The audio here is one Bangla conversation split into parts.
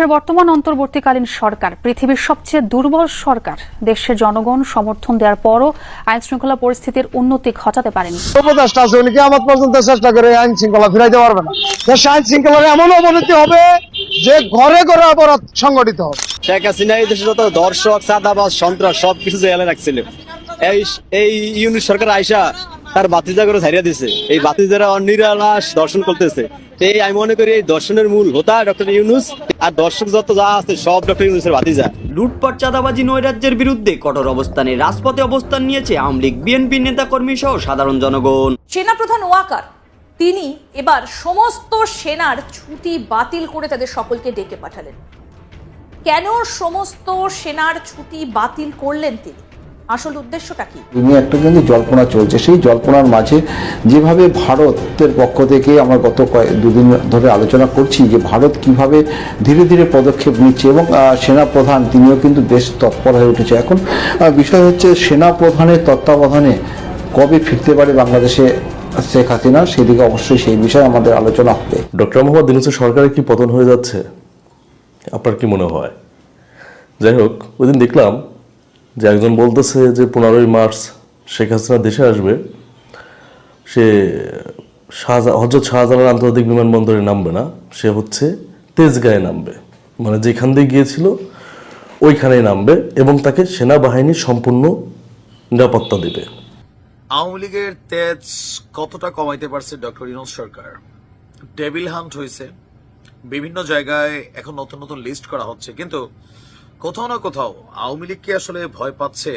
যুক্তরাষ্ট্রের বর্তমান অন্তর্বর্তীকালীন সরকার পৃথিবীর সবচেয়ে দুর্বল সরকার দেশের জনগণ সমর্থন দেওয়ার পরও আইন শৃঙ্খলা পরিস্থিতির উন্নতি ঘটাতে পারেনি। উপদেষ্টা আছে উনি আমার পর্যন্ত চেষ্টা করে আইন শৃঙ্খলা ফিরাইতে পারবে না দেশে আইন শৃঙ্খলার এমন অবনতি হবে যে ঘরে ঘরে অপরাধ সংগঠিত হবে। শেখ হাসিনা এই দেশে যত দর্শক চাঁদাবাজ সন্ত্রাস সবকিছু জেলে রাখছিল। এই এই ইউনিট সরকার আইসা তার বাতিজা করে ছাড়িয়ে দিছে। এই বাতিজারা নিরালাস দর্শন করতেছে। তো এই আমি মনে করি এই দর্শনের মূল হোতা ডক্টর ইউনুস আর দর্শক যত যা আছে সব ডক্টর ইউনুসের বাতিজা লুটপাট চাঁদাবাজি নৈরাজ্যের বিরুদ্ধে কঠোর অবস্থানে রাজপথে অবস্থান নিয়েছে আওয়ামী লীগ বিএনপি নেতাকর্মী সহ সাধারণ জনগণ। সেনাপ্রধান ওয়াকার তিনি এবার সমস্ত সেনার ছুটি বাতিল করে তাদের সকলকে ডেকে পাঠালেন। কেন সমস্ত সেনার ছুটি বাতিল করলেন তিনি? আসল উদ্দেশ্যটা কি? তিনি একটা কিন্তু জল্পনা চলছে সেই জল্পনার মাঝে যেভাবে ভারতের পক্ষ থেকে আমরা গত কয়েক দুদিন ধরে আলোচনা করছি যে ভারত কীভাবে ধীরে ধীরে পদক্ষেপ নিচ্ছে এবং আহ, সেনাপ্রধান তিনিও কিন্তু বেশ তৎপর হয়ে উঠেছে। এখন আহ, বিষয় হচ্ছে সেনাপ্রধানের তত্ত্বাবধানে কবে ফিরতে পারে বাংলাদেশে শেখ হাসিনা সেদিকে অবশ্যই সেই বিষয়ে আমাদের আলোচনা হবে। ডক্টর মোহাম্মদ ইউনুসের সরকারের কি পতন হয়ে যাচ্ছে? আপনার কি মনে হয়? যাই হোক ওই দিন দেখলাম যে একজন বলতেছে যে পনেরোই মার্চ শেখ হাসিনা দেশে আসবে, সে শাহজাহ হজরত শাহজালাল আন্তর্জাতিক বিমানবন্দরে নামবে না, সে হচ্ছে তেজগাঁয়ে নামবে। মানে যেখান দিয়ে গিয়েছিল, ওইখানেই নামবে এবং তাকে সেনাবাহিনী সম্পূর্ণ নিরাপত্তা দেবে। আওয়ামী লীগের তেজ কতটা কমাইতে পারছে ডক্টর ইনোজ সরকার? টেবিল হান্ট হয়েছে। বিভিন্ন জায়গায় এখন নতুন নতুন লিস্ট করা হচ্ছে। কিন্তু কোথাও না কোথাও আওয়ামী লীগ কি আসলে ভয় পাচ্ছে?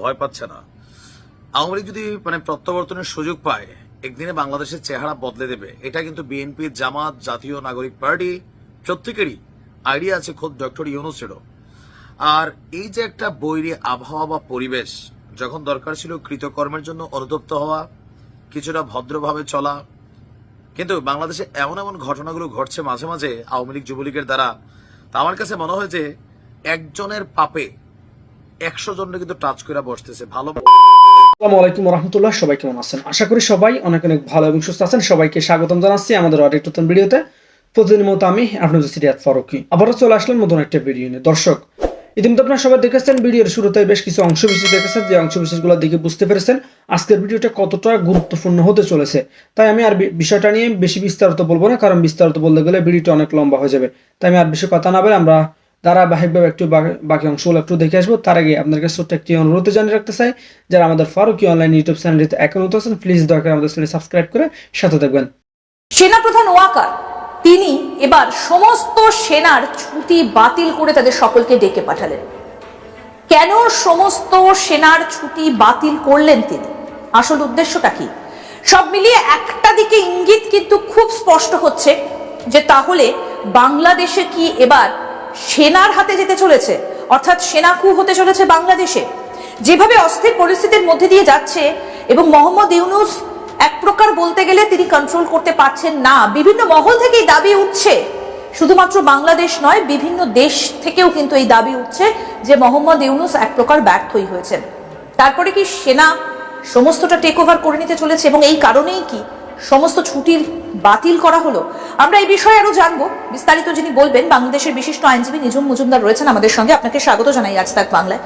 ভয় পাচ্ছে না। আওয়ামী লীগ যদি মানে প্রত্যাবর্তনের সুযোগ পায়, একদিনে বাংলাদেশের চেহারা বদলে দেবে। এটা কিন্তু বিএনপি জামাত, জাতীয় নাগরিক পার্টি, প্রত্যেকেরই আইডিয়া আছে খোদ ডক্টর ইউনুসেরও। আর এই যে একটা বৈরী আবহাওয়া বা পরিবেশ, যখন দরকার ছিল কৃতকর্মের জন্য অনুতপ্ত হওয়া, কিছুটা ভদ্রভাবে চলা, কিন্তু বাংলাদেশে এমন এমন ঘটনাগুলো ঘটছে মাঝে মাঝে আওয়ামী লীগ যুবলীগের দ্বারা, তা আমার কাছে মনে হয় যে একজনের পাপে একশো জনকে কিন্তু টাচ করে বসতেছে। ভালো আসসালামু আলাইকুম রহমতুল্লাহ সবাই কেমন আছেন? আশা করি সবাই অনেক অনেক ভালো এবং সুস্থ আছেন। সবাইকে স্বাগতম জানাচ্ছি আমাদের আরেকটা নতুন ভিডিওতে। মতো আমি আপনাদের সিরিয়াত ফারুকি। আবারও চলে নতুন একটা ভিডিও নিয়ে। দর্শক, ইতিমধ্যে আপনারা সবাই দেখেছেন, ভিডিওর শুরুতে বেশ কিছু অংশ বিশেষ দেখেছেন। যে অংশ বিশেষগুলো দেখে বুঝতে পেরেছেন, আজকের ভিডিওটা কতটা গুরুত্বপূর্ণ হতে চলেছে। তাই আমি আর বিষয়টা নিয়ে বেশি বিস্তারিত বলব না, কারণ বিস্তারিত বলতে গেলে ভিডিওটা অনেক লম্বা হয়ে যাবে। তাই আমি আর বেশি কথা না বলে আমরা ধারাবাহিকভাবে একটু বাকি- অংশগুলো একটু দেখে আসব। তার আগে আপনার কাছে ছোট্ট একটি অনুরোধ জানিয়ে রাখতে চাই, যারা আমাদের ফারুকি অনলাইন ইউটিউব চ্যানেলটিতে এখন নতুন আছেন প্লিজ দয়া আমাদের চ্যানেল সাবস্ক্রাইব করে সাথে থাকবেন। সেনাপ্রধান ওয়াকার, তিনি এবার সমস্ত সেনার ছুটি বাতিল করে তাদের সকলকে ডেকে পাঠালেন। কেন সমস্ত সেনার ছুটি বাতিল করলেন তিনি? আসল উদ্দেশ্যটা কি? সব মিলিয়ে একটা দিকে ইঙ্গিত কিন্তু খুব স্পষ্ট হচ্ছে যে তাহলে বাংলাদেশে কি এবার সেনার হাতে যেতে চলেছে, অর্থাৎ সেনা কু হতে চলেছে বাংলাদেশে। যেভাবে অস্থির পরিস্থিতির মধ্যে দিয়ে যাচ্ছে এবং মোহাম্মদ ইউনুস এক প্রকার বলতে গেলে তিনি কন্ট্রোল করতে পারছেন না, বিভিন্ন মহল থেকেই দাবি উঠছে। শুধুমাত্র বাংলাদেশ নয়, বিভিন্ন দেশ থেকেও কিন্তু এই দাবি উঠছে যে মোহাম্মদ ইউনুস এক প্রকার ব্যর্থই হয়েছেন। তারপরে কি সেনা সমস্তটা টেক ওভার করে নিতে চলেছে এবং এই কারণেই কি সমস্ত ছুটির বাতিল করা হলো। আমরা এই বিষয়ে আরও জানব। বিস্তারিত যিনি বলবেন, বাংলাদেশের বিশিষ্ট আইনজীবী নিজুম মজুমদার রয়েছেন আমাদের সঙ্গে। আপনাকে স্বাগত জানাই আজ তাক বাংলায়।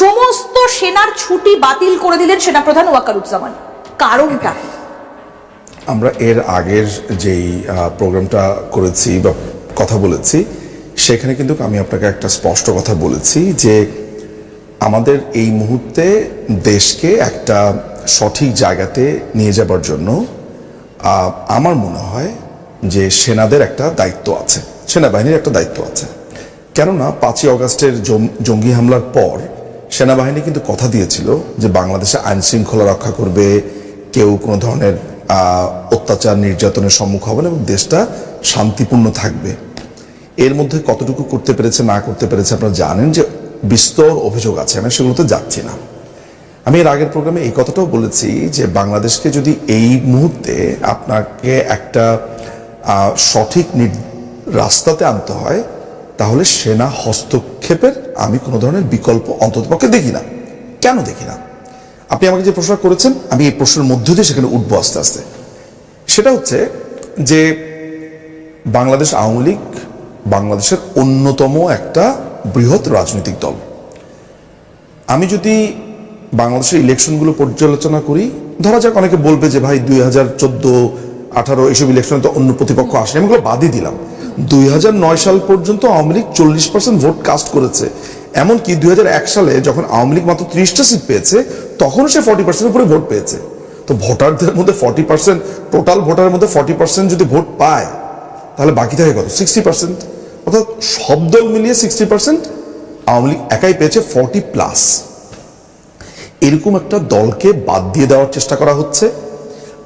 সমস্ত সেনার ছুটি বাতিল করে দিলেন সেনাপ্রধান ওয়াকারুজ্জামান। কারণটা আমরা এর আগের যেই প্রোগ্রামটা করেছি বা কথা বলেছি, সেখানে কিন্তু আমি আপনাকে একটা স্পষ্ট কথা বলেছি যে আমাদের এই মুহূর্তে দেশকে একটা সঠিক জায়গাতে নিয়ে যাবার জন্য আমার মনে হয় যে সেনাদের একটা দায়িত্ব আছে, সেনাবাহিনীর একটা দায়িত্ব আছে। কেননা পাঁচই অগাস্টের জঙ্গি হামলার পর সেনাবাহিনী কিন্তু কথা দিয়েছিল যে বাংলাদেশে আইন শৃঙ্খলা রক্ষা করবে, কেউ কোনো ধরনের অত্যাচার নির্যাতনের সম্মুখ হবে না এবং দেশটা শান্তিপূর্ণ থাকবে। এর মধ্যে কতটুকু করতে পেরেছে, না করতে পেরেছে আপনারা জানেন যে বিস্তর অভিযোগ আছে, আমি সেগুলোতে যাচ্ছি না। আমি এর আগের প্রোগ্রামে এই কথাটাও বলেছি যে বাংলাদেশকে যদি এই মুহূর্তে আপনাকে একটা সঠিক রাস্তাতে আনতে হয়, তাহলে সেনা হস্তক্ষেপের আমি কোনো ধরনের বিকল্প অন্ততপক্ষে দেখি না। কেন দেখি না? আপনি আমাকে যে প্রশ্ন করেছেন, আমি এই প্রশ্নের মধ্য দিয়ে সেখানে উঠবো আস্তে আস্তে। সেটা হচ্ছে যে বাংলাদেশ আওয়ামী লীগ বাংলাদেশের অন্যতম একটা বৃহৎ রাজনৈতিক দল। আমি যদি বাংলাদেশের ইলেকশনগুলো পর্যালোচনা করি। ধরা যাক অনেকে বলবে যে, ভাই, দুই হাজার চোদ্দ আঠারো এইসব ইলেকশনে তো অন্য প্রতিপক্ষ আসে আমি এগুলো বাদই দিলাম। দুই হাজার নয় সাল পর্যন্ত আওয়ামী লীগ চল্লিশ পার্সেন্ট ভোট কাস্ট করেছে। এমনকি দুই হাজার এক সালে যখন আওয়ামী লীগ মাত্র ত্রিশটা সিট পেয়েছে তখন সে ফর্টি পার্সেন্ট উপরে ভোট পেয়েছে। তো ভোটারদের মধ্যে ফর্টি পার্সেন্ট টোটাল ভোটারের মধ্যে ফর্টি পার্সেন্ট যদি ভোট পায়, তাহলে বাকি থাকে কত সিক্সটি পার্সেন্ট অর্থাৎ সব দল মিলিয়ে সিক্সটি পার্সেন্ট আওয়ামী লীগ একাই পেয়েছে ফর্টি প্লাস এরকম একটা দলকে বাদ দিয়ে দেওয়ার চেষ্টা করা হচ্ছে।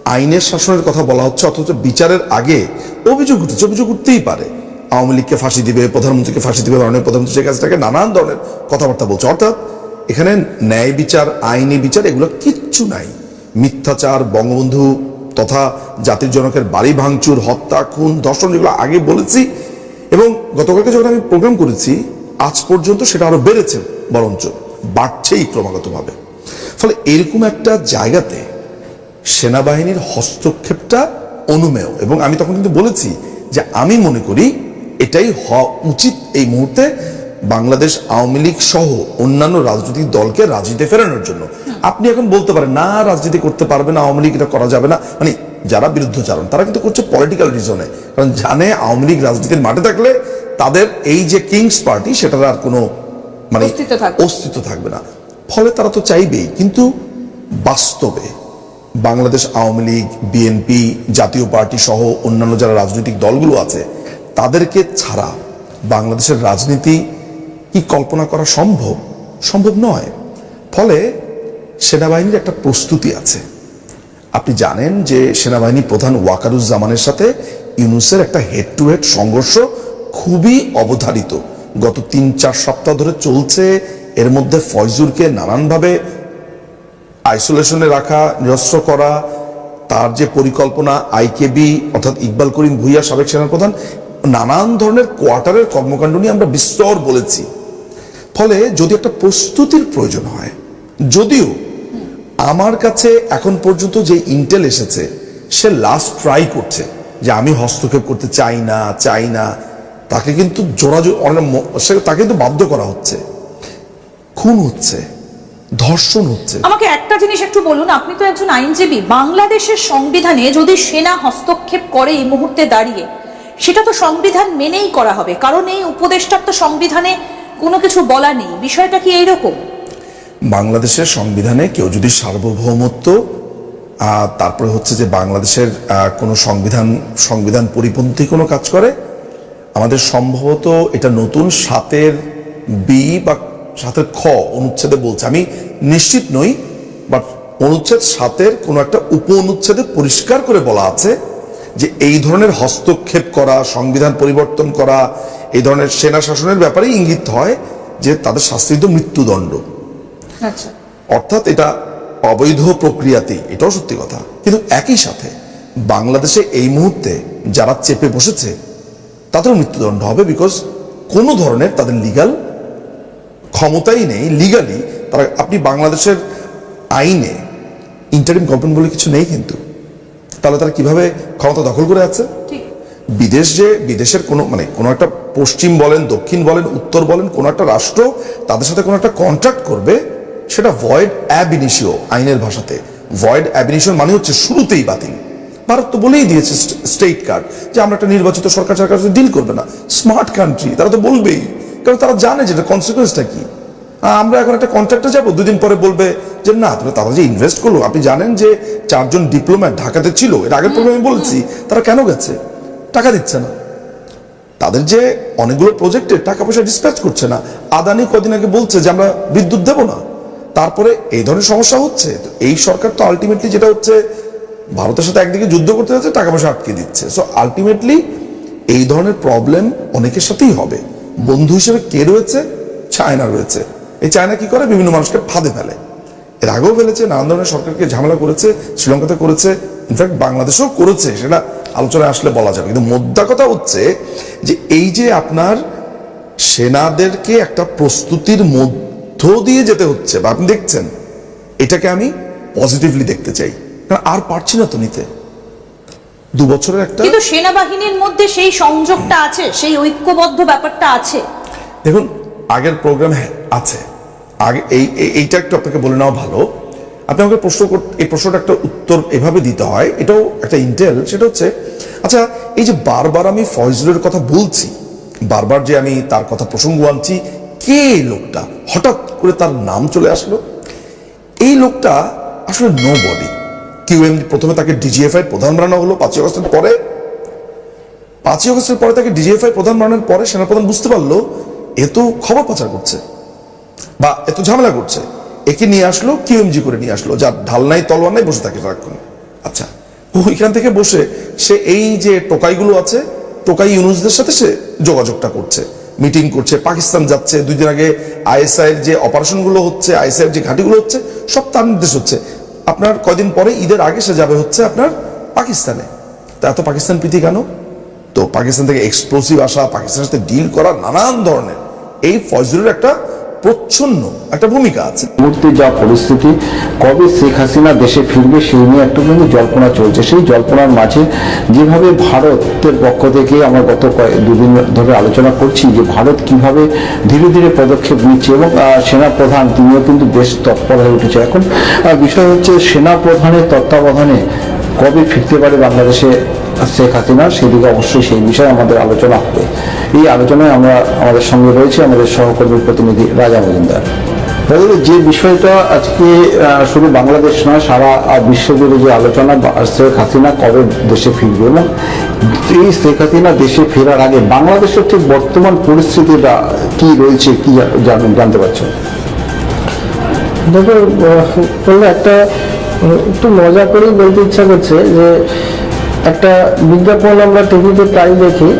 আইনের শাসনের কথা বলা হচ্ছে, অথচ বিচারের আগে অভিযোগ উঠেছে, অভিযোগ উঠতেই পারে। আওয়ামী লীগকে ফাঁসি দিবে, প্রধানমন্ত্রীকে ফাঁসি দিবে, মাননীয় প্রধানমন্ত্রী শেখ হাসিনাকে নানান ধরনের কথাবার্তা বলছে। অর্থাৎ এখানে ন্যায় বিচার, আইনি বিচার, এগুলো কিচ্ছু নাই। মিথ্যাচার, বঙ্গবন্ধু তথা জাতির জনকের বাড়ি ভাঙচুর, হত্যা, খুন, ধর্ষণ যেগুলো আগে বলেছি এবং গতকালকে যখন আমি প্রোগ্রাম করেছি, আজ পর্যন্ত সেটা আরও বেড়েছে, বরঞ্চ বাড়ছেই ক্রমাগতভাবে। ফলে এরকম একটা জায়গাতে সেনাবাহিনীর হস্তক্ষেপটা অনুমেয়। এবং আমি তখন কিন্তু বলেছি যে আমি মনে করি এটাই হওয়া উচিত এই মুহূর্তে বাংলাদেশ আওয়ামী লীগ সহ অন্যান্য রাজনৈতিক দলকে রাজনীতি ফেরানোর জন্য। আপনি এখন বলতে পারেন না রাজনীতি করতে পারবে না আওয়ামী লীগ এটা করা যাবে না। মানে যারা বিরুদ্ধ বিরুদ্ধচারণ তারা কিন্তু করছে পলিটিক্যাল রিজনে কারণ জানে আওয়ামী লীগ রাজনীতির মাঠে থাকলে তাদের এই যে কিংস পার্টি সেটার আর কোনো মানে অস্তিত্ব থাকবে না। ফলে তারা তো চাইবেই, কিন্তু বাস্তবে বাংলাদেশ, আওয়ামী লীগ, বিএনপি, জাতীয় পার্টি সহ অন্যান্য যারা রাজনৈতিক দলগুলো আছে, তাদেরকে ছাড়া বাংলাদেশের রাজনীতি কি কল্পনা করা সম্ভব? সম্ভব নয়। ফলে সেনাবাহিনীর একটা প্রস্তুতি আছে। আপনি জানেন যে সেনাবাহিনী প্রধান ওয়াকারুজ্জামানের সাথে ইউনুসের একটা হেড টু হেড সংঘর্ষ খুবই অবধারিত। গত তিন চার সপ্তাহ ধরে চলছে এর মধ্যে ফয়জুরকে নানানভাবে আইসোলেশনে রাখা, নিরস্ত্র করা, তার যে পরিকল্পনা আইকেবি অর্থাৎ ইকবাল করিম ভুইয়া, সাবেক সেনাপ্রধান, নানান ধরনের কোয়ার্টারের কর্মকাণ্ড নিয়ে আমরা বিস্তর বলেছি। ফলে যদি একটা প্রস্তুতির প্রয়োজন হয়, যদিও আমার কাছে এখন পর্যন্ত যে ইন্টেল এসেছে, সে লাস্ট ট্রাই করছে যে আমি হস্তক্ষেপ করতে চাই না চাই না, তাকে কিন্তু অনেক সে তাকে কিন্তু বাধ্য করা হচ্ছে। খুন হচ্ছে ধর্ষণ হচ্ছে। আমাকে একটা জিনিস একটু বলুন আপনি তো একজন আইনজীবী। বাংলাদেশের সংবিধানে যদি সেনা হস্তক্ষেপ করে এই মুহূর্তে দাঁড়িয়ে সেটা তো সংবিধান মেনেই করা হবে। কারণ এই উপদেষ্টার তো সংবিধানে কোনো কিছু বলা নেই। বিষয়টা কি এইরকম? বাংলাদেশের সংবিধানে কেউ যদি সার্বভৌমত্ব তারপরে হচ্ছে যে বাংলাদেশের কোনো সংবিধান সংবিধান পরিপন্থী কোনো কাজ করে আমাদের সম্ভবত এটা নতুন সাতের বি বা সাতের খ অনুচ্ছেদে বলছে। আমি নিশ্চিত নই বাট অনুচ্ছেদ সাতের কোনো একটা উপ অনুচ্ছেদে পরিষ্কার করে বলা আছে যে এই ধরনের হস্তক্ষেপ করা সংবিধান পরিবর্তন করা এই ধরনের সেনা শাসনের ব্যাপারে ইঙ্গিত হয় যে তাদের শাস্তিত মৃত্যুদণ্ড। আচ্ছা। অর্থাৎ এটা অবৈধ প্রক্রিয়াতেই এটাও সত্যি কথা। কিন্তু একই সাথে বাংলাদেশে এই মুহূর্তে যারা চেপে বসেছে তাদেরও মৃত্যুদণ্ড হবে বিকজ কোনো ধরনের তাদের লিগাল ক্ষমতাই নেই লিগালি তারা আপনি বাংলাদেশের আইনে ইন্টারিম গভর্নমেন্ট বলে কিছু নেই কিন্তু। তাহলে তারা কীভাবে ক্ষমতা দখল করে আছে? বিদেশ যে বিদেশের কোনো মানে কোনো একটা পশ্চিম বলেন দক্ষিণ বলেন উত্তর বলেন কোনো একটা রাষ্ট্র তাদের সাথে কোনো একটা কন্ট্রাক্ট করবে সেটা ভয়েড অ্যাব ইনিশিও আইনের ভাষাতে। ভয়েড অ্যাব ইনিশিও মানে হচ্ছে শুরুতেই বাতিল। ভারত তো বলেই দিয়েছে স্টেট কার্ড যে আমরা একটা নির্বাচিত সরকার সরকার ডিল করবে না। স্মার্ট কান্ট্রি তারা তো বলবেই। কারণ তারা জানে যে এটা কনসিকুয়েন্সটা কি। আমরা এখন একটা কন্ট্রাক্টে যাব দুদিন পরে বলবে যে না তুমি তারা যে ইনভেস্ট করল আপনি জানেন যে চারজন ডিপ্লোম্যাট ঢাকাতে ছিল এর আগের প্রোগ্রামে বলেছি তারা কেন গেছে? টাকা দিচ্ছে না। তাদের যে অনেকগুলো প্রজেক্টে টাকা পয়সা ডিসপ্যাচ করছে না। আদানি কদিন আগে বলছে যে আমরা বিদ্যুৎ দেব না। তারপরে এই ধরনের সমস্যা হচ্ছে। তো এই সরকার তো আলটিমেটলি যেটা হচ্ছে ভারতের সাথে একদিকে যুদ্ধ করতে যাচ্ছে টাকা পয়সা আটকে দিচ্ছে। সো আলটিমেটলি এই ধরনের প্রবলেম অনেকের সাথেই হবে। বন্ধু হিসেবে কে রয়েছে? চায়না রয়েছে। এই চায়না কি করে? বিভিন্ন মানুষকে ফাঁদে ফেলে। এর আগেও ফেলেছে নানান ধরনের সরকারকে ঝামেলা করেছে, শ্রীলঙ্কাতে করেছে ইনফ্যাক্ট বাংলাদেশেও করেছে, সেটা আলোচনায় আসলে বলা যাবে। কিন্তু মোদ্দা কথা হচ্ছে যে এই যে আপনার সেনাদেরকে একটা প্রস্তুতির মধ্য দিয়ে যেতে হচ্ছে, বা আপনি দেখছেন, এটাকে আমি পজিটিভলি দেখতে চাই। কারণ আর পারছি না তো নিতে। দু বছরের একটা কিন্তু সেনাবাহিনীর মধ্যে সেই সংযোগটা আছে সেই ঐক্যবদ্ধ ব্যাপারটা আছে। দেখুন আগের প্রোগ্রাম আছে। আগে এই এই- এইটা একটু আপনাকে বলে নেওয়া ভালো। আপনি আমাকে প্রশ্ন এই প্রশ্নটা একটা উত্তর এভাবে দিতে হয় এটাও একটা ইন্টেল সেটা হচ্ছে আচ্ছা এই যে বারবার আমি ফয়জলের কথা বলছি বারবার যে আমি তার কথা প্রসঙ্গ আনছি কে এই লোকটা? হঠাৎ করে তার নাম চলে আসলো? এই লোকটা আসলে নো বডি কিউএম প্রথমে তাকে ডিজিএফআই প্রধান বানানো হলো পাঁচই আগস্টের পরে। পাঁচই আগস্টের পরে তাকে ডিজিএফআই প্রধান বানানোর পরে সেনাপ্রধান বুঝতে পারল, এ তো খবর পাচার করছে বা এত ঝামেলা করছে। একে নিয়ে আসলো কিউএমজি করে নিয়ে আসলো, যার ঢাল নাই, তলোয়ার নাই, বসে থাকে সারাক্ষণ। আচ্ছা ওইখান থেকে বসে সে এই যে টোকাইগুলো আছে, টোকাই ইউনুসদের সাথে সে যোগাযোগটা করছে, মিটিং করছে, পাকিস্তান যাচ্ছে, দুই দিন আগে আইএসআই এর যে অপারেশনগুলো হচ্ছে আইএসআই এর যে ঘাটিগুলো হচ্ছে, সব তার নির্দেশ হচ্ছে। আপনার কদিন পরে ঈদের আগে সে যাবে হচ্ছে আপনার পাকিস্তানে। তা এত পাকিস্তান প্রীতি কেন? তো পাকিস্তান থেকে এক্সপ্লোসিভ আসা, পাকিস্তানের সাথে ডিল করা নানান ধরনের। এই ফজলুর একটা প্রচ্ছন্ন একটা ভূমিকা আছে। মুহূর্তে যা পরিস্থিতি, কবে শেখ হাসিনা দেশে ফিরবে সেই নিয়ে একটা কিন্তু জল্পনা চলছে। সেই জল্পনার মাঝে যেভাবে ভারতের পক্ষ থেকে আমরা গত কয়েক, দুদিন ধরে আলোচনা করছি যে ভারত কীভাবে ধীরে ধীরে পদক্ষেপ নিচ্ছে এবং সেনা প্রধান তিনিও কিন্তু বেশ তৎপর হয়ে উঠেছে। এখন বিষয় হচ্ছে সেনা প্রধানের তত্ত্বাবধানে কবে ফিরতে পারে বাংলাদেশে শেখ হাসিনা, সেদিকে অবশ্যই সেই বিষয়ে আমাদের আলোচনা হবে। এই আলোচনায় আমরা আমাদের সঙ্গে রয়েছে আমাদের সহকর্মী প্রতিনিধি রাজা মজুমদার। যে বিষয়টা আজকে শুধু বাংলাদেশ নয়, সারা বিশ্বজুড়ে যে আলোচনা শেখ হাসিনা কবে দেশে ফিরবে এবং এই শেখ হাসিনা দেশে ফেরার আগে বাংলাদেশের ঠিক বর্তমান পরিস্থিতিটা কি রয়েছে, কি জানতে পারছেন? দেখো একটা, একটু মজা করেই বলতে ইচ্ছা করছে যে একটা বিজ্ঞাপন আমরা টিভিতে প্রায় দেখি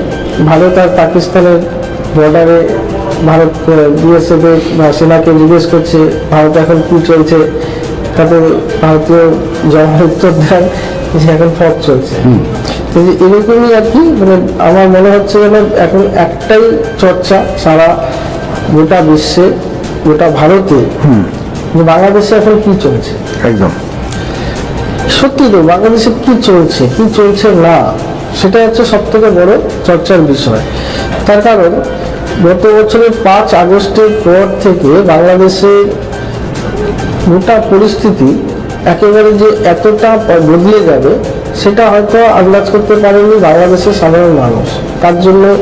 ভারত আর পাকিস্তানের বর্ডারে ভারত বিএসএফ বা সেনাকে জিজ্ঞেস করছে ভারত এখন কি চলছে? তাতে ভারতীয় জওয়ান উত্তর দেয় যে এখন ফট চলছে। তো এরকমই আর কি মানে আমার মনে হচ্ছে যেন এখন একটাই চর্চা সারা গোটা বিশ্বে গোটা ভারতে বাংলাদেশে এখন কি চলছে। একদম। সত্যি তো, বাংলাদেশে কি চলছে? কি চলছে না? সেটা হচ্ছে সব থেকে বড় চর্চার বিষয়। তার কারণ, গত বছরের পাঁচ আগস্টের পর থেকে বাংলাদেশের গোটা পরিস্থিতি একেবারে যে এতটা বদলে যাবে, সেটা হয়তো আন্দাজ করতে পারেনি বাংলাদেশের সাধারণ মানুষ। তার জন্য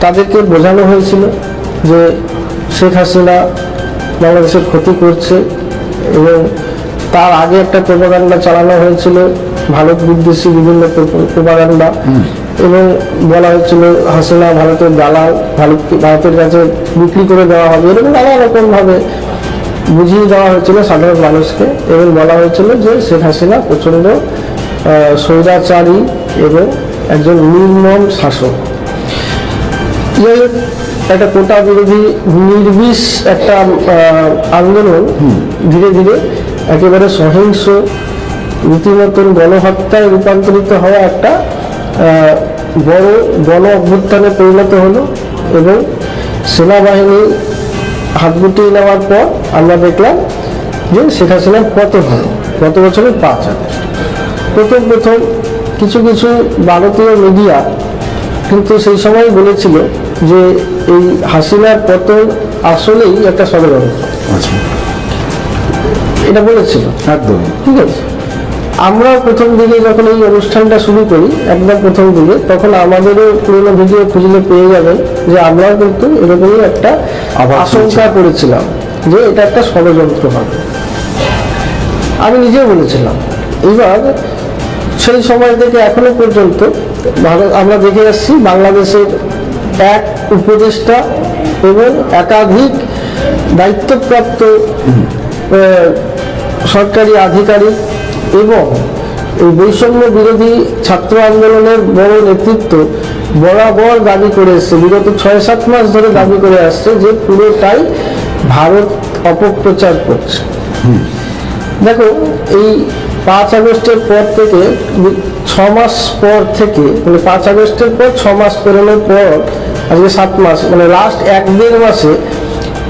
তাদেরকে বোঝানো হয়েছিল যে শেখ হাসিনা বাংলাদেশের ক্ষতি করছে এবং তার আগে একটা প্রোপাগান্ডা চালানো হয়েছিল ভারত বিদ্বেষী বিভিন্ন প্রোপাগান্ডা। এবং বলা হয়েছিল হাসিনা ভারতের দালাল ভারত ভারতের কাছে বিক্রি করে দেওয়া হবে এরকম নানা রকম ভাবে বুঝিয়ে দেওয়া হয়েছিল সাধারণ মানুষকে। এবং বলা হয়েছিল যে শেখ হাসিনা প্রচণ্ড স্বৈরাচারী এবং একজন নির্মম শাসক। যাই হোক, একটা কোটা বিরোধী নির্বিষ একটা আহ, আন্দোলন ধীরে ধীরে একেবারে সহিংস রীতিমতন গণহত্যায় রূপান্তরিত হওয়া একটা বড় গণ অভ্যুত্থানে পরিণত হলো এবং সেনাবাহিনী হাত গুটিয়ে নেওয়ার পর আমরা দেখলাম যে শেখ হাসিনার পতন হল, গত বছরের পাঁচ আগস্ট। প্রথম প্রথম কিছু কিছু ভারতীয় মিডিয়া কিন্তু সেই সময় বলেছিল যে এই হাসিনার পতন আসলেই একটা ষড়যন্ত্র। আচ্ছা। এটা বলেছিল। একদম। ঠিক আছে? আমরা প্রথম দিকে যখন এই অনুষ্ঠানটা শুরু করি একদম প্রথম দিকে তখন আমাদেরও পুরোনো ভিডিও খুঁজলে পেয়ে যাবেন যে আমরাও কিন্তু এরকমই একটা আশঙ্কা করেছিলাম যে এটা একটা ষড়যন্ত্র হবে। আমি নিজেও বলেছিলাম এবার সেই সময় থেকে এখনও পর্যন্ত ভারত আমরা দেখে আসছি বাংলাদেশের এক উপদেষ্টা এবং একাধিক দায়িত্বপ্রাপ্ত সরকারি আধিকারিক এবং এই বৈষম্য বিরোধী ছাত্র আন্দোলনের বড় নেতৃত্ব বরাবর দাবি করে এসছে। বিগত ছয় সাত মাস ধরে দাবি করে আসছে যে পুরোটাই ভারত অপপ্রচার করছে। দেখো, এই পাঁচ আগস্টের পর থেকে ছ মাস পর থেকে মানে পাঁচ আগস্টের পর, ছ মাস পেরোনোর পর, আজকে সাত মাস মানে লাস্ট এক দেড় মাসে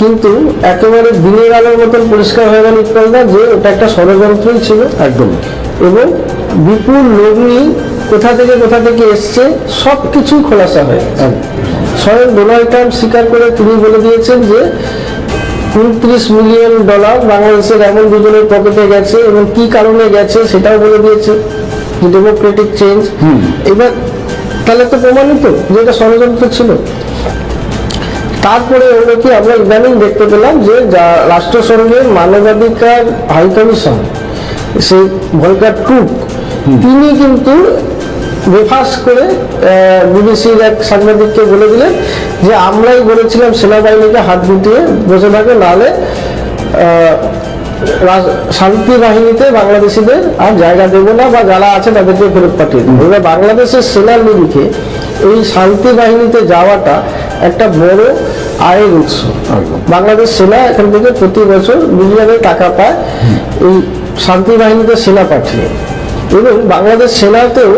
কিন্তু একেবারে দিনের আলোর মতন পরিষ্কার হয়ে গেল ইকবালদা যে ওটা একটা ষড়যন্ত্রই ছিল। একদম। এবং বিপুল লগ্নি কোথা থেকে কোথা থেকে এসছে সব কিছুই খোলাসা হয়ে গেছে। স্বয়ং ডোনাল্ড ট্রাম্প স্বীকার করে তিনি বলে দিয়েছেন যে উনত্রিশ মিলিয়ন ডলার বাংলাদেশের এমন দুজনের পকেটে গেছে এবং কি কারণে গেছে সেটাও বলে দিয়েছে। ডেমোক্রেটিক চেঞ্জ এবার তাহলে তো প্রমাণিত যে এটা ষড়যন্ত্র ছিল। তারপরে হলো কি আমরা ইদানিং দেখতে পেলাম যে যা রাষ্ট্রসংঘের মানবাধিকার হাই কমিশন সেই ভলকার টুক তিনি কিন্তু বেফাস করে বিবিসির এক সাংবাদিককে বলে দিলেন যে আমরাই বলেছিলাম সেনাবাহিনীকে হাত গুটিয়ে বসে থাকে নাহলে আহ, শান্তি বাহিনীতে বাংলাদেশিদের আর জায়গা দেবো না বা যারা আছে তাদেরকে ফেরত পাঠিয়ে দেবো। এবার বাংলাদেশের সেনার নিরিখে এই শান্তি বাহিনীতে যাওয়াটা একটা বড় আয়ের উৎস বাংলাদেশ সেনা এখান থেকে প্রতি বছর মিলিয়নের টাকা পায় এই শান্তি বাহিনীতে সেনা পাঠিয়ে। এবং বাংলাদেশ সেনাতেও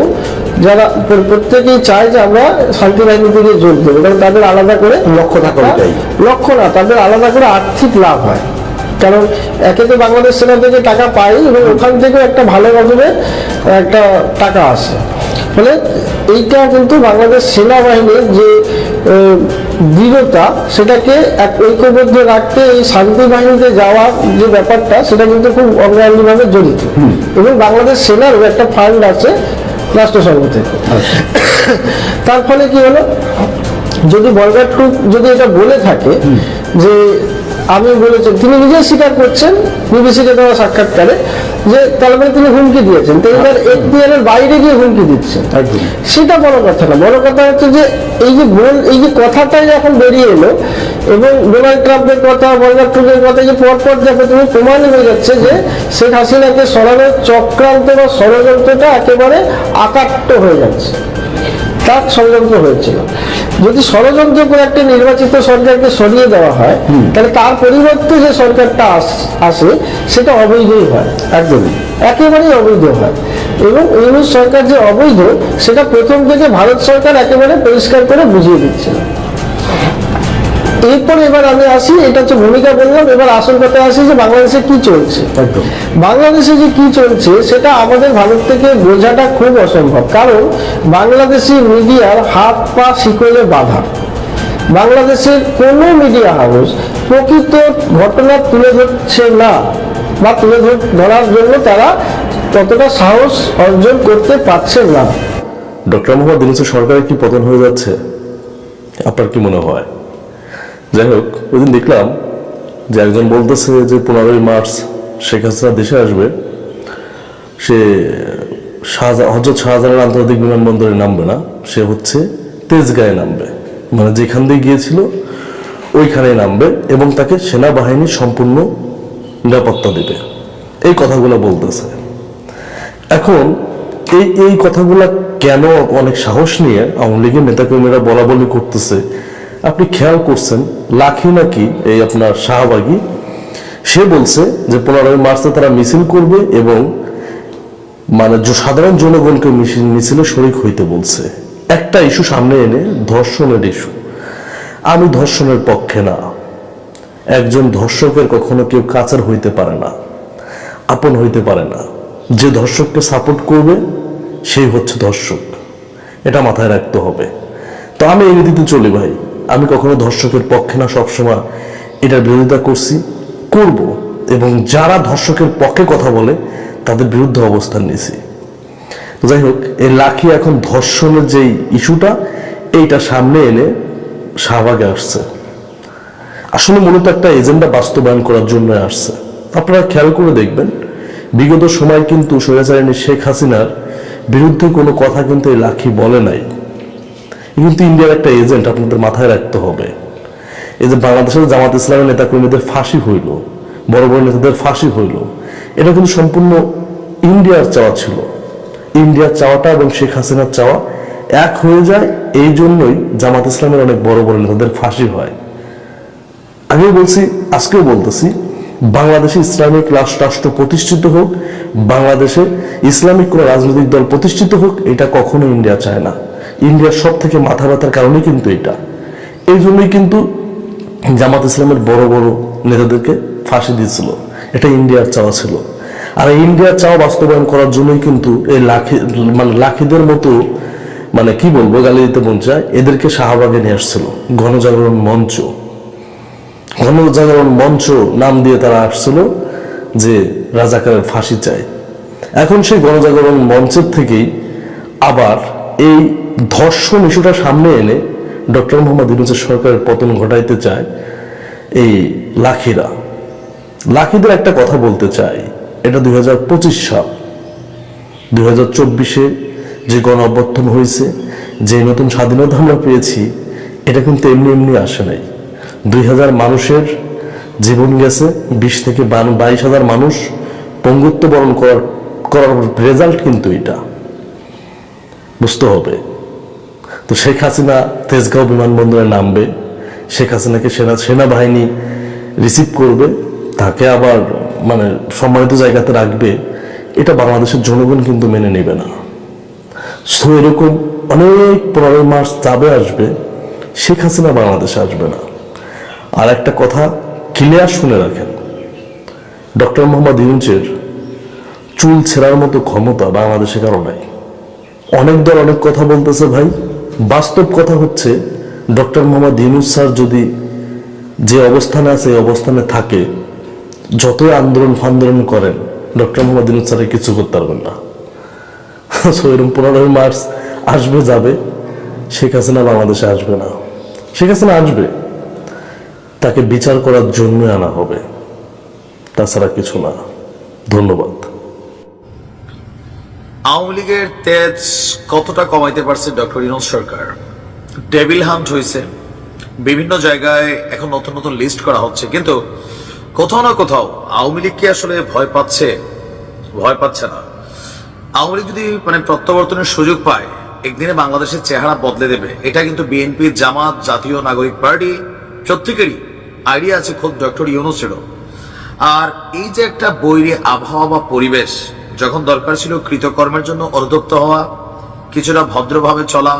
যারা প্রত্যেকেই চায় যে আমরা শান্তি বাহিনী থেকে যোগ দেবো কারণ তাদের আলাদা করে লক্ষ্য থাকা। লক্ষ্য না তাদের আলাদা করে আর্থিক লাভ হয়। কারণ একে তো বাংলাদেশ সেনা থেকে টাকা পাই এবং ওখান থেকেও একটা ভালো রকমের একটা টাকা আসে। ফলে এইটা কিন্তু বাংলাদেশ সেনাবাহিনীর যে দৃঢ়তা সেটাকে এক ঐক্যবদ্ধ রাখতে এই শান্তি বাহিনীতে যাওয়ার যে ব্যাপারটা সেটা কিন্তু খুব অঙ্গাঙ্গিভাবে জড়িত। এবং বাংলাদেশ সেনারও একটা ফান্ড আছে রাষ্ট্রসংঘ থেকে। তার ফলে কি হলো? যদি বলগার টুক যদি এটা বলে থাকে যে আমি বলেছেন তিনি নিজেই স্বীকার করছেন বিবিসিকে দেওয়া সাক্ষাৎকারে যে তার মানে তিনি হুমকি দিয়েছেন। তো এবার এফবিআর এর বাইরে গিয়ে হুমকি দিচ্ছেন। সেটা বড় কথা না। বড় কথা হচ্ছে যে এই যে বল এই যে কথাটাই এখন বেরিয়ে এলো এবং ডোনাল্ড ট্রাম্পের কথা বলগার টুকের কথা যে পরপর দেখো তুমি প্রমাণ হয়ে যাচ্ছে যে শেখ হাসিনাকে সরানোর চক্রান্ত বা ষড়যন্ত্রটা একেবারে আকাট্য হয়ে যাচ্ছে। তার ষড়যন্ত্র হয়েছিল। যদি ষড়যন্ত্র করে একটা নির্বাচিত সরকারকে সরিয়ে দেওয়া হয় তাহলে তার পরিবর্তে যে সরকারটা আসে সেটা অবৈধই হয়। একদমই। একেবারেই অবৈধ হয়। এবং ইউনুস সরকার যে অবৈধ সেটা প্রথম থেকে ভারত সরকার একেবারে পরিষ্কার করে বুঝিয়ে দিচ্ছিল। এরপরে এবার আমি আসি এটা হচ্ছে ভূমিকা বললাম এবার আসল কথা আসি যে বাংলাদেশে কি চলছে। বাংলাদেশে যে কি চলছে সেটা আমাদের ভারত থেকে বোঝাটা খুব অসম্ভব। কারণ বাংলাদেশি মিডিয়ার হাত পা শিকলে বাধা। বাংলাদেশের কোনো মিডিয়া হাউস প্রকৃত ঘটনা তুলে ধরছে না বা তুলে ধরার জন্য তারা ততটা সাহস অর্জন করতে পারছেন না। ডক্টর মোহাম্মদ ইউনুসের সরকারের কি পতন হয়ে যাচ্ছে। আপনার কি মনে হয়? যাই হোক ওই দিন দেখলাম যে একজন বলতেছে যে পনেরোই মার্চ শেখ হাসিনা দেশে আসবে। সে হজরত শাহজাহান আন্তর্জাতিক বিমানবন্দরে নামবে না, সে হচ্ছে তেজগাঁয়ে নামবে। মানে যেখান দিয়ে গিয়েছিল ওইখানে নামবে এবং তাকে সেনাবাহিনী সম্পূর্ণ নিরাপত্তা দেবে। এই কথাগুলো বলতেছে। এখন এই এই কথাগুলা কেন অনেক সাহস নিয়ে আওয়ামী লীগের নেতাকর্মীরা বলা বলি করতেছে আপনি খেয়াল করছেন, লাখি নাকি এই আপনার শাহবাগী? সে বলছে যে পনেরোই মার্চে তারা মিছিল করবে এবং মানে সাধারণ জনগণকে মিছিল শরিক হইতে বলছে। একটা ইস্যু সামনে এনে ধর্ষণের ইস্যু। আমি ধর্ষণের পক্ষে না। একজন ধর্ষকের কখনো কেউ কাচার হইতে পারে না, আপন হইতে পারে না। যে ধর্ষককে সাপোর্ট করবে, সেই হচ্ছে ধর্ষক। এটা মাথায় রাখতে হবে। তো আমি এই নীতিতে চলি ভাই। আমি কখনো ধর্ষকের পক্ষে না সবসময় এটার বিরোধিতা করছি, করব এবং যারা ধর্ষকের পক্ষে কথা বলে তাদের বিরুদ্ধে অবস্থান নিয়েছি। যাই হোক, এই লাখি এখন ধর্ষণের যেই ইস্যুটা, এইটা সামনে এনে শাহবাগে আসছে। আসলে মূলত একটা এজেন্ডা বাস্তবায়ন করার জন্য আসছে। আপনারা খেয়াল করে দেখবেন, বিগত সময় কিন্তু স্বৈরাচারিণী শেখ হাসিনার বিরুদ্ধে কোনো কথা কিন্তু এই লাখি বলে নাই। কিন্তু ইন্ডিয়ার একটা এজেন্ট আপনাদের মাথায় রাখতে হবে। এই যে বাংলাদেশের জামাত ইসলামের নেতাকর্মীদের ফাঁসি হইল, বড় বড় নেতাদের ফাঁসি হইল, এটা কিন্তু সম্পূর্ণ ইন্ডিয়ার চাওয়া ছিল। ইন্ডিয়ার চাওয়াটা এবং শেখ হাসিনার চাওয়া এক হয়ে যায়, এই জন্যই জামাত ইসলামের অনেক বড় বড় নেতাদের ফাঁসি হয়। আগেও বলছি, আজকেও বলতেছি, বাংলাদেশে ইসলামিক রাষ্ট্র প্রতিষ্ঠিত হোক, বাংলাদেশে ইসলামিক কোনো রাজনৈতিক দল প্রতিষ্ঠিত হোক, এটা কখনো ইন্ডিয়া চায় না। ইন্ডিয়ার সব থেকে মাথা ব্যথার কারণে কিন্তু এটা। এই জন্যই কিন্তু জামাত ইসলামের বড় বড় নেতাদেরকে ফাঁসি দিয়েছিল। এটা ইন্ডিয়ার চাওয়া ছিল। আর ইন্ডিয়ার চাওয়া বাস্তবায়ন করার জন্যই কিন্তু এই লাখি মানে লাখিদের মতো মানে কি বলব, গালি দিতে মন চায়, এদেরকে শাহবাগে নিয়ে আসছিল। গণজাগরণ মঞ্চ। গণজাগরণ মঞ্চ নাম দিয়ে তারা আসছিল যে রাজাকারের ফাঁসি চায়। এখন সেই গণজাগরণ মঞ্চের থেকেই আবার এই ধর্ষণ ইস্যুটা সামনে এনে ডক্টর মোহাম্মদ ইউনুসের সরকারের পতন ঘটাইতে চায় এই লাখিরা। লাখিদের একটা কথা বলতে চাই, এটা দুই হাজার পঁচিশ সাল। দুই হাজার চব্বিশে যে গণ অভ্যর্থন হয়েছে, যে নতুন স্বাধীনতা আমরা পেয়েছি, এটা কিন্তু এমনি এমনি আসে নাই। দুই হাজার মানুষের জীবন গেছে, বিশ থেকে বাইশ হাজার মানুষ পঙ্গুত্ব বরণ করার করার রেজাল্ট কিন্তু এটা। বুঝতে হবে। তো শেখ হাসিনা তেজগাঁও বিমানবন্দরে নামবে। শেখ হাসিনাকে সেনা সেনাবাহিনী রিসিভ করবে। তাকে আবার মানে সম্মানিত জায়গাতে রাখবে। এটা বাংলাদেশের জনগণ কিন্তু মেনে নেবে না। সো এরকম অনেক পনেরোই মার্চ যাবে, আসবে। শেখ হাসিনা বাংলাদেশে আসবে না। আর একটা কথা ক্লিয়ার শুনে রাখেন। ডক্টর মোহাম্মদ ইউনুসের চুল ছেঁড়ার মতো ক্ষমতা বাংলাদেশে কারও নাই। অনেক দল অনেক কথা বলতেছে ভাই। বাস্তব কথা হচ্ছে, ডক্টর মোহাম্মদ ইউনুস স্যার যদি যে অবস্থানে আছে অবস্থানে থাকে, যতই আন্দোলন ফান্দোলন করেন, ডক্টর মোহাম্মদ ইউনুস স্যারের কিছু করতে পারবেন না। সো এরকম পনেরোই মার্চ আসবে, যাবে। শেখ হাসিনা বাংলাদেশে আসবে না। শেখ হাসিনা আসবে। তাকে বিচার করার জন্য আনা হবে। তাছাড়া কিছু না। ধন্যবাদ। আওয়ামী লীগের তেজ কতটা কমাইতে পারছে ডক্টর ইনোজ সরকার? ডেভিল হান্ট হয়েছে। বিভিন্ন জায়গায় এখন নতুন নতুন লিস্ট করা হচ্ছে। কিন্তু কোথাও না কোথাও আওয়ামী লীগ কি আসলে ভয় পাচ্ছে? ভয় পাচ্ছে না। আওয়ামী লীগ যদি মানে প্রত্যাবর্তনের সুযোগ পায়, একদিনে বাংলাদেশের চেহারা বদলে দেবে। এটা কিন্তু বিএনপি, জামাত, জাতীয় নাগরিক পার্টি প্রত্যেকেরই আইডিয়া আছে খোদ ডক্টর ইউনুসেরও। আর এই যে একটা বৈরী আবহাওয়া বা পরিবেশ যখন দরকার ছিল কৃতকর্মের জন্য অনুদপ্ত হওয়া, কিছুটা ভদ্রভাবে চলা।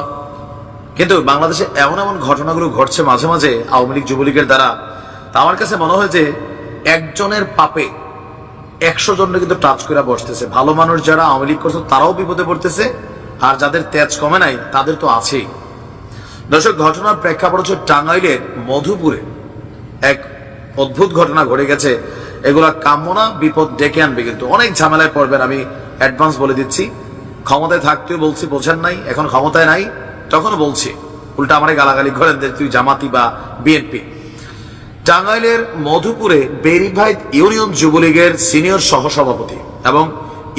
কিন্তু বাংলাদেশে এমন এমন ঘটনাগুলো ঘটছে মাঝে মাঝে আওয়ামী লীগ যুবলীগের দ্বারা, তা আমার কাছে মনে হয় যে একজনের পাপে একশো জনকে কিন্তু টাচ করে বসতেছে। ভালো মানুষ যারা আওয়ামী লীগ করছে, তারাও বিপদে পড়তেছে, আর যাদের তেজ কমে নাই, তাদের তো আছেই। দর্শক, ঘটনার প্রেক্ষাপট হচ্ছে টাঙ্গাইলের মধুপুরে এক অদ্ভুত ঘটনা ঘটে গেছে। এগুলা কাম্য না বিপদ ডেকে আনবে কিন্তু। অনেক ঝামেলায় পড়বেন, আমি অ্যাডভান্স বলে দিচ্ছি। ক্ষমতায় থাকতেও বলছি, বোঝেন নাই, এখন ক্ষমতায় নাই, তখনও বলছি। উল্টা আমারে গালাগালি করেন তুই জামাতি বা বিএনপি টাঙ্গাইলের মধুপুরে বেরিভাইত ইউনিয়ন যুবলীগের সিনিয়র সহসভাপতি এবং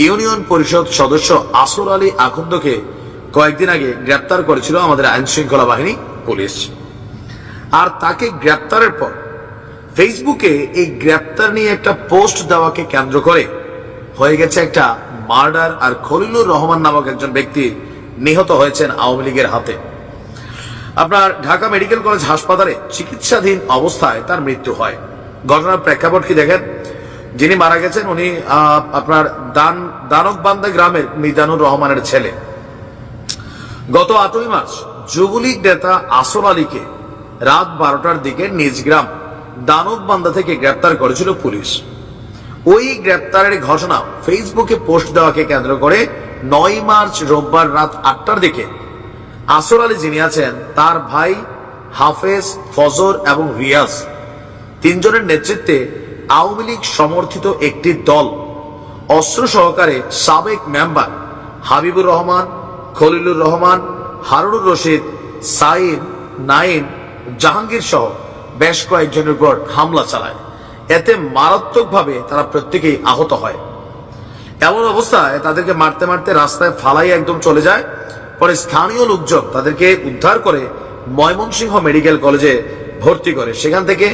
ইউনিয়ন পরিষদ সদস্য আসর আলী আখন্দকে কয়েকদিন আগে গ্রেপ্তার করেছিল আমাদের আইন শৃঙ্খলা বাহিনী, পুলিশ। আর তাকে গ্রেপ্তারের পর ফেসবুকে এই গ্রেপ্তার নিয়ে একটা পোস্ট দেওয়াকে কেন্দ্র করে হয়ে গেছে একটা মার্ডার আর খলিলুর রহমান নামক একজন ব্যক্তি নিহত হয়েছেন আওয়ামী লীগের হাতে। আপনার ঢাকা মেডিকেল কলেজ হাসপাতালে চিকিৎসাধীন অবস্থায় তার মৃত্যু হয়। ঘটনার প্রেক্ষাপট কি দেখেন? যিনি মারা গেছেন উনি আপনার দান দানকবান্দা গ্রামের মিজানুর রহমানের ছেলে। গত আটই মাস যুবলীগ নেতা আসর আলীকে রাত বারোটার দিকে নিজ গ্রাম দানববান্দা থেকে গ্রেপ্তার করেছিল পুলিশ। ওই গ্রেপ্তারের ঘটনা ফেসবুকে পোস্ট দেওয়াকে কেন্দ্র করে নয় মার্চ রোববার রাত আটটার দিকে আসর আলী যিনি আছেন, তার ভাই হাফেজ, ফজর এবং রিয়াজ তিনজনের নেতৃত্বে আওয়ামী লীগ সমর্থিত একটি দল। অস্ত্র সহকারে সাবেক মেম্বার হাবিবুর রহমান, খলিলুর রহমান, হারুনুর রশিদ সাইন নাইন জাহাঙ্গীর সহ বেশ কয়েকজনের উপর হামলা চালায়। এতে মারাত্মকভাবে তারা প্রত্যেকেই আহত হয়। এমন অবস্থায় তাদেরকে মারতে মারতে রাস্তায় ফালাই একদম চলে যায়। পরে স্থানীয় লোকজন তাদেরকে উদ্ধার করে ময়মনসিংহ মেডিকেল কলেজে ভর্তি করে। সেখান থেকে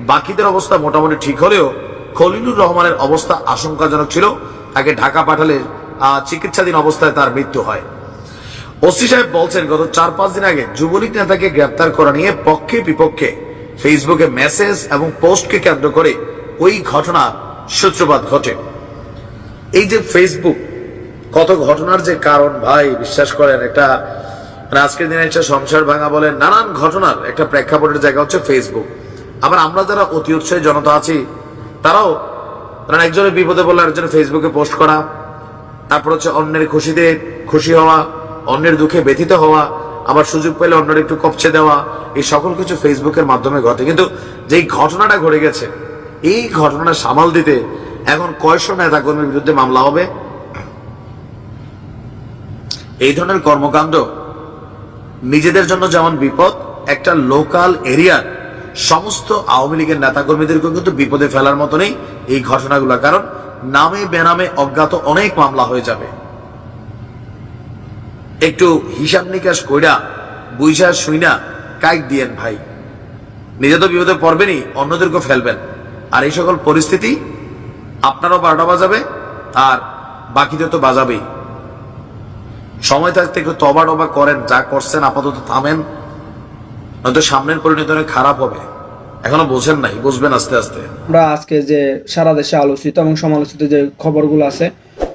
বাকিদের অবস্থা মোটামুটি ঠিক হলেও খলিলুর রহমানের অবস্থা আশঙ্কাজনক ছিল। তাকে ঢাকা পাঠালে চিকিৎসাধীন অবস্থায় তার মৃত্যু হয়। ওসি সাহেব বলছেন, গত চার পাঁচ দিন আগে যুবলীগ নেতাকে গ্রেপ্তার করা নিয়ে পক্ষে বিপক্ষে ফেসবুকে মেসেজ এবং পোস্টকে কেন্দ্র করে ওই ঘটনা সূত্রপাত ঘটে। এই যে ফেসবুক কত ঘটনার যে কারণ ভাই, বিশ্বাস করেন একটা মানে আজকের দিনে একটা সংসার ভাঙা বলেন নানান ঘটনার একটা প্রেক্ষাপটের জায়গা হচ্ছে ফেসবুক আবার আমরা যারা অতি উৎসাহী জনতা আছি, তারাও ধরেন একজনের বিপদে বললে আরেকজনের ফেসবুকে পোস্ট করা, তারপর হচ্ছে অন্যের খুশিতে খুশি হওয়া, অন্যের দুঃখে ব্যথিত হওয়া আবার সুযোগ পেলে অন্যরা একটু কপছে দেওয়া, এই সকল কিছু ফেসবুকের মাধ্যমে ঘটে। কিন্তু যেই ঘটনাটা ঘটে গেছে, এই ঘটনাটা সামাল দিতে এখন কয়শো নেতাকর্মীর বিরুদ্ধে মামলা হবে? এই ধরনের কর্মকাণ্ড নিজেদের জন্য যেমন বিপদ, একটা লোকাল এরিয়ার সমস্ত আওয়ামী লীগের নেতাকর্মীদেরকেও কিন্তু বিপদে ফেলার মতো নেই এই ঘটনাগুলো, কারণ নামে বেনামে অজ্ঞাত অনেক মামলা হয়ে যাবে। একটু হিসাব নিকাশ কইরা, বুঝা শুইনা কাইক দিয়েন ভাই। নিজে তো বিপদে পড়বেনই অন্যদেরকে ফেলবেন। আর এই সকল পরিস্থিতি আপনারও বারোটা বাজাবে, আর বাকিদের তো বাজাবেই। সময় থাকতে একটু তবা টবা করেন, যা করছেন আপাতত থামেন। নয়তো সামনের পরিণত খারাপ হবে। এখনও বোঝেন নাই, বুঝবেন আস্তে আস্তে। আমরা আজকে যে সারা দেশে আলোচিত এবং সমালোচিত যে খবরগুলো আছে